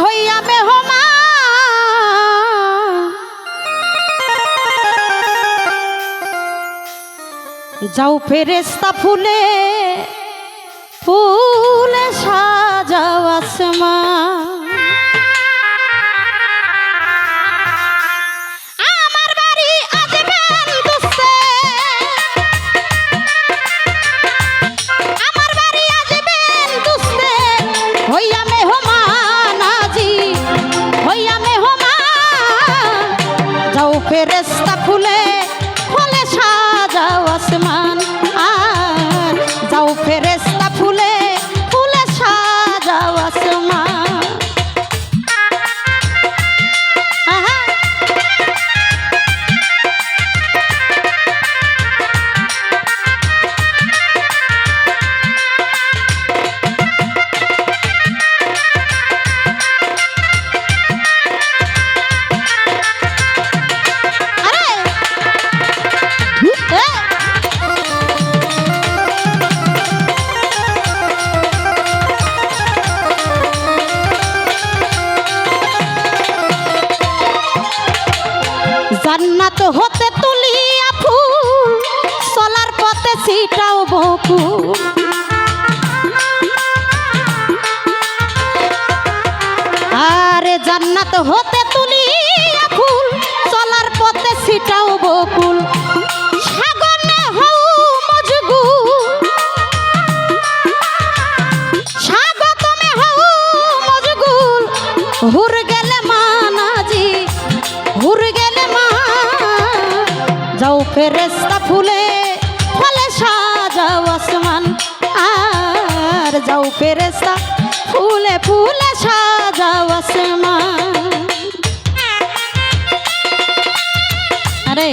হইয়া মেহমা যাও ফেরেস্তা ফুলে ফুলে সাজাও আসমা জান্নাত হতে అరే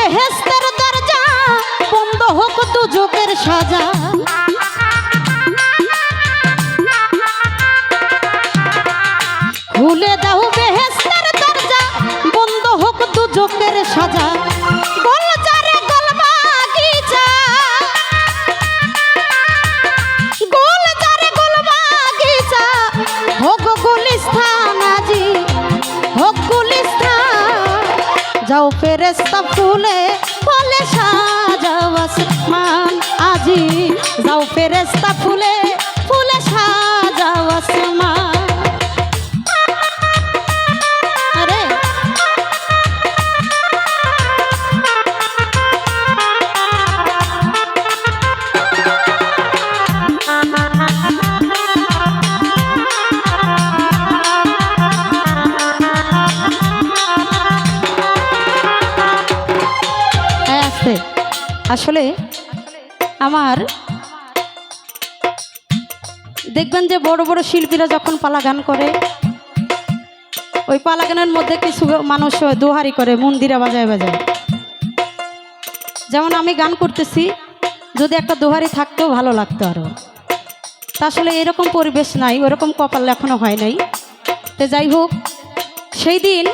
বেহেস্তের দরজা বন্ধ হোক দুজকের সাজা। ফেরেস্তা ফুলে আসলে আমার দেখবেন যে বড় বড় শিল্পীরা যখন পালা গান করে, ওই পালা গানের মধ্যে কিছু মানুষ দোহারি করে, মন্দিরে বাজায় বাজায়। যেমন আমি গান করতেছি, যদি একটা দোহারি থাকতেও ভালো লাগতো আরও তা আসলে এরকম পরিবেশ নাই, ওরকম কপাল এখনও হয় নাই। তো যাই হোক, সেই দিন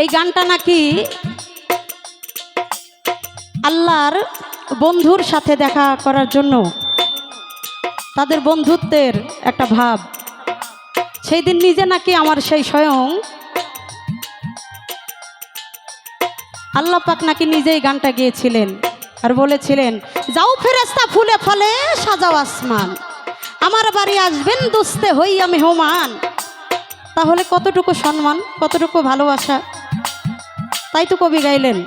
এই গানটা নাকি আল্লাহর বন্ধুর সাথে দেখা করার জন্য তাদের বন্ধুত্বের একটা ভাব। সেই দিন নিজে নাকি আমার সেই স্বয়ং আল্লাহ পাক নাকি নিজেই গানটা গিয়েছিলেন আর বলেছিলেন, যাও ফেরাস্তা ফুলে ফলে সাজাও আসমান। আমার বাড়ি আসবেন দুস্তে হই আমি হোমান। তাহলে কতটুকু সম্মান, কতটুকু ভালোবাসা? তাই তো কবি গাইলেন।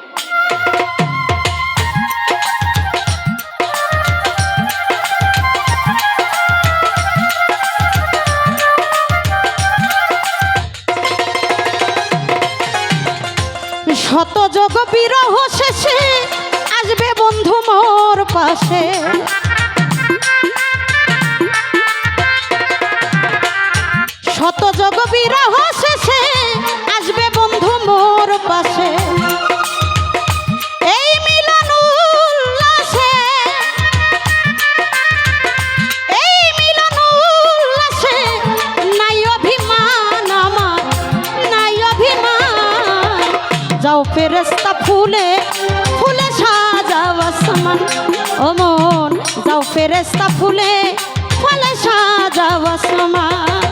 আসমান ও মন যাও ফেরেস্তা ফুলে ফলে সাজাও আসমান।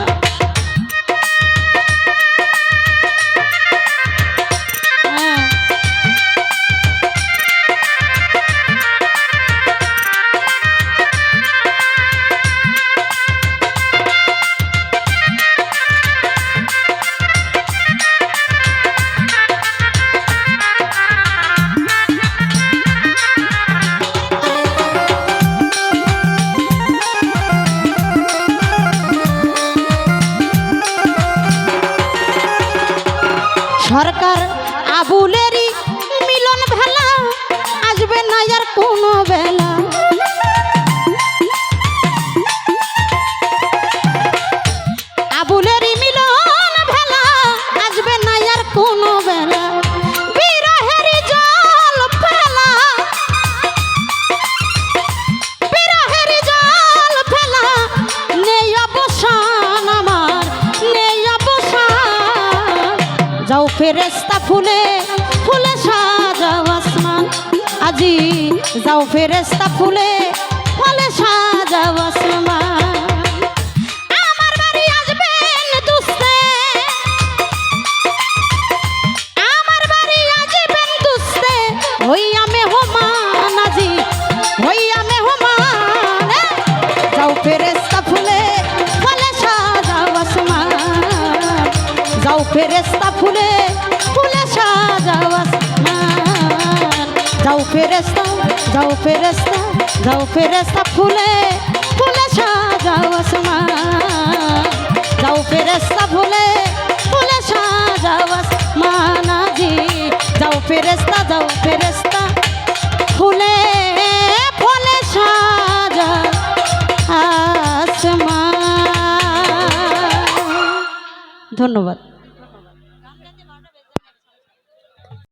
ফেরেস্তা ফুলে ফুলে সাজাও আসমান। আজি যাও ফেরেস্তা ফুলে ফুলে সাজাও আসমান। যাও ফেরেস্তা ফুলে ফুলে সাজাও আসমান যাও ফেরেস্তা যাও ফেরেস্তা যাও ফেরেস্তা ফুলে ফুলে সাজাও আসমান যাও ফেরেস্তা ফুলে ফুলে সাজাও আসমান আজি যাও ফেরেস্তা যাও ফেরেস্তা ফুলে ফুলে সাজা আসমান। ধন্যবাদ।